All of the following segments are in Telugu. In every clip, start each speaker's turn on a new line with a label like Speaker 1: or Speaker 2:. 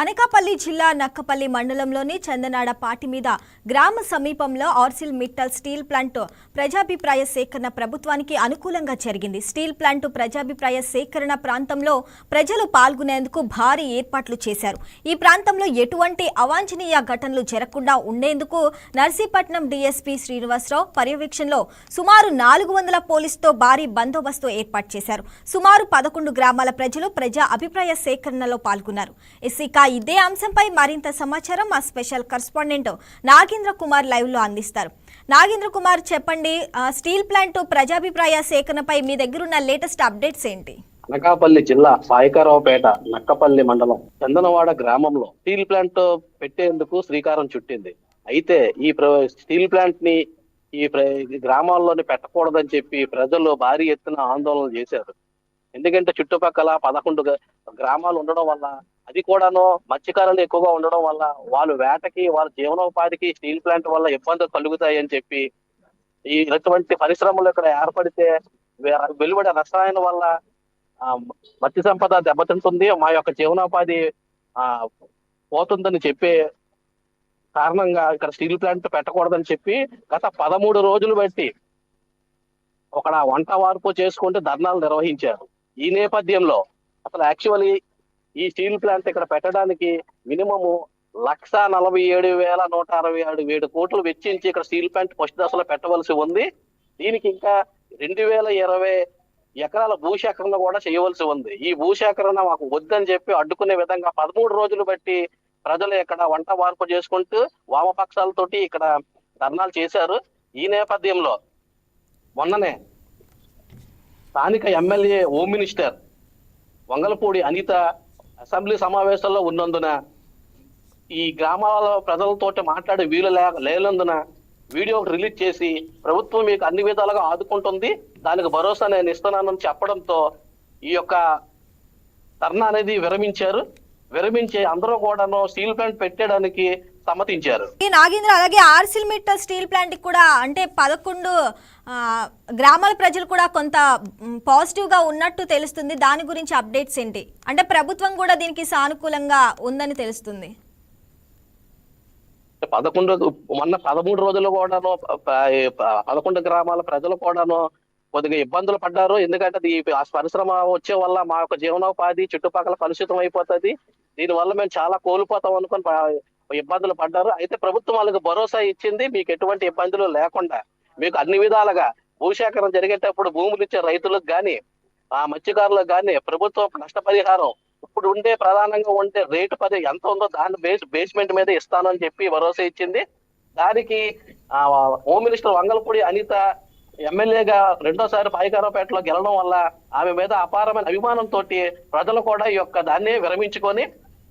Speaker 1: అనకాపల్లి జిల్లా నక్కపల్లి మండలంలోని చందనాడ పాటి మీద గ్రామ సమీపంలో ఆర్సిల్ మిట్టల్ స్టీల్ ప్లాంట్ ప్రజాభిప్రాయ సేకరణ ప్రభుత్వానికి అనుకూలంగా జరిగింది. స్టీల్ ప్లాంట్ ప్రజాభిప్రాయ సేకరణ ప్రాంతంలో ప్రజలు పాల్గొనేందుకు భారీ ఏర్పాట్లు చేశారు. ఈ ప్రాంతంలో ఎటువంటి అవాంఛనీయ ఘటనలు జరగకుండా ఉండేందుకు నర్సీపట్నం డీఎస్పీ శ్రీనివాసరావు పర్యవేక్షణలో సుమారు నాలుగు వందల పోలీసుతో భారీ బందోబస్తు ఏర్పాటు చేశారు. సుమారు పదకొండు గ్రామాల ప్రజలు ప్రజా అభిప్రాయ సేకరణలో పాల్గొన్నారు. ఎస్సీ ఇదే అంశంపై మరింత సమాచారం మా స్పెషల్ కరస్పాండెంట్ నాగేంద్ర కుమార్ లైవ్లో అందిస్తారు. నాగేంద్ర కుమార్ చెప్పండి ఆ, స్టీల్ ప్లాంట్ ప్రజాభిప్రాయ సేకరణపై మీ దగ్గరున్న లేటెస్ట్ అప్డేట్స్ ఏంటి?
Speaker 2: అనకాపల్లి జిల్లా సాయికారావుపేట నక్కపల్లి మండలం చందనవాడ గ్రామంలో స్టీల్ ప్లాంట్ పెట్టేందుకు శ్రీకారం చుట్టింది. అయితే ఈ ప్ర- స్టీల్ ప్లాంట్ని ఈ ప్ర- గ్రామాల్లోని పెట్టకూడదని చెప్పి ప్రజలు భారీ ఎత్తున ఆందోళన చేశారు. ఎందుకంటే చుట్టుపక్కల పదకొండు గ్రామాలు ఉండడం వల్ల అది కూడాను మత్స్యకారులు ఎక్కువగా ఉండడం వల్ల వాళ్ళు వేటకి వాళ్ళ జీవనోపాధికి స్టీల్ ప్లాంట్ వల్ల ఇబ్బందులు కలుగుతాయి అని చెప్పి ఈ ఇటువంటి పరిశ్రమలు ఇక్కడ ఏర్పడితే వెలువడే రసాయన వల్ల ఆ, మత్స్య సంపద దెబ్బతింటుంది మా యొక్క జీవనోపాధి ఆ పోతుందని చెప్పే కారణంగా ఇక్కడ స్టీల్ ప్లాంట్ పెట్టకూడదని చెప్పి గత పదమూడు రోజులు బట్టి ఒక వంట వార్పు చేసుకుంటూ ధర్నాలు నిర్వహించారు. ఈ నేపథ్యంలో అసలు యాక్చువల్లీ ఈ స్టీల్ ప్లాంట్ ఇక్కడ పెట్టడానికి మినిమము లక్ష నలభై ఏడు వేల నూట అరవై ఏడు ఏడు కోట్లు వెచ్చించి ఇక్కడ స్టీల్ ప్లాంట్ ఫస్ట్ దశలో పెట్టవలసి ఉంది. దీనికి ఇంకా రెండు వేల ఇరవై ఎకరాల భూసేకరణ కూడా చేయవలసి ఉంది. ఈ భూసేకరణ మాకు వద్దని చెప్పి అడ్డుకునే విధంగా పదమూడు రోజులు బట్టి ప్రజలు ఇక్కడ వంట వార్పు చేసుకుంటూ వామపక్షాలతోటి ఇక్కడ ధర్నాలు చేశారు. ఈ నేపథ్యంలో మొన్ననే స్థానిక MLA home minister Vangalapudi Anitha assembly సమావేశంలో ఉన్నందున ఈ గ్రామాల ప్రజలతోటి మాట్లాడే వీలు లేనందున వీడియో రిలీజ్ చేసి ప్రభుత్వం మీకు అన్ని విధాలుగా ఆదుకుంటుంది. దానికి భరోసా నేను ఇస్తున్నానని చెప్పడంతో ఈ యొక్క ధర్నా అనేది విరమించారు. విరమించి అందరూ కూడాను స్టీల్ ప్లాంట్ పెట్టడానికి సమ్మతించారు.
Speaker 1: ఈ నాగేంద్ర అలాగే ఆర్సిల్ మిట్టల్ స్టీల్ ప్లాంట్ కూడా అంటే పదకొండు గ్రామాల ప్రజలు కూడా కొంత పాజిటివ్గా ఉన్నట్టు తెలుస్తుంది. దాని గురించి అప్డేట్స్ ఏంటి? అంటే ప్రభుత్వం కూడా దీనికి సానుకూలంగా ఉందని తెలుస్తుంది.
Speaker 2: పదకొండు మొన్న పదమూడు రోజులు కూడాను పదకొండు గ్రామాల ప్రజలు కూడాను కొద్దిగా ఇబ్బందులు పడ్డారు. ఎందుకంటే అది ఆ పరిశ్రమ వచ్చే వల్ల మా యొక్క జీవనోపాధి చుట్టుపక్కల కలుషితం అయిపోతుంది. దీనివల్ల మేము చాలా కోల్పోతాం అనుకుని ఇబ్బందులు పడ్డారు. అయితే ప్రభుత్వం వాళ్ళకి భరోసా ఇచ్చింది. మీకు ఎటువంటి ఇబ్బందులు లేకుండా మీకు అన్ని విధాలుగా భూసేకరణ జరిగేటప్పుడు భూములు ఇచ్చే రైతులకు కానీ ఆ మత్స్యకారులకు కానీ ప్రభుత్వం నష్టపరిహారం ఇప్పుడు ఉండే ప్రధానంగా ఉండే రేటు పది ఎంత ఉందో దాని బేస్ బేస్మెంట్ మీద ఇస్తానని చెప్పి భరోసా ఇచ్చింది. దానికి ఆ, హోమ్ మినిస్టర్ వంగలపూడి అనిత ఎమ్మెల్యేగా రెండోసారి పాయకారావుపేటలో గెలడం వల్ల ఆమె మీద అపారమైన అభిమానంతో ప్రజలు కూడా ఈ యొక్క దాన్ని విరమించుకొని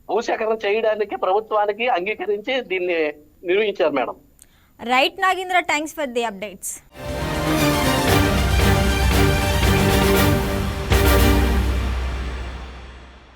Speaker 2: భూసేకరణ చేయడానికి ప్రభుత్వానికి అంగీకరించి దీన్ని నిర్వహించారు madam.
Speaker 1: Right Nagendra thanks for the updates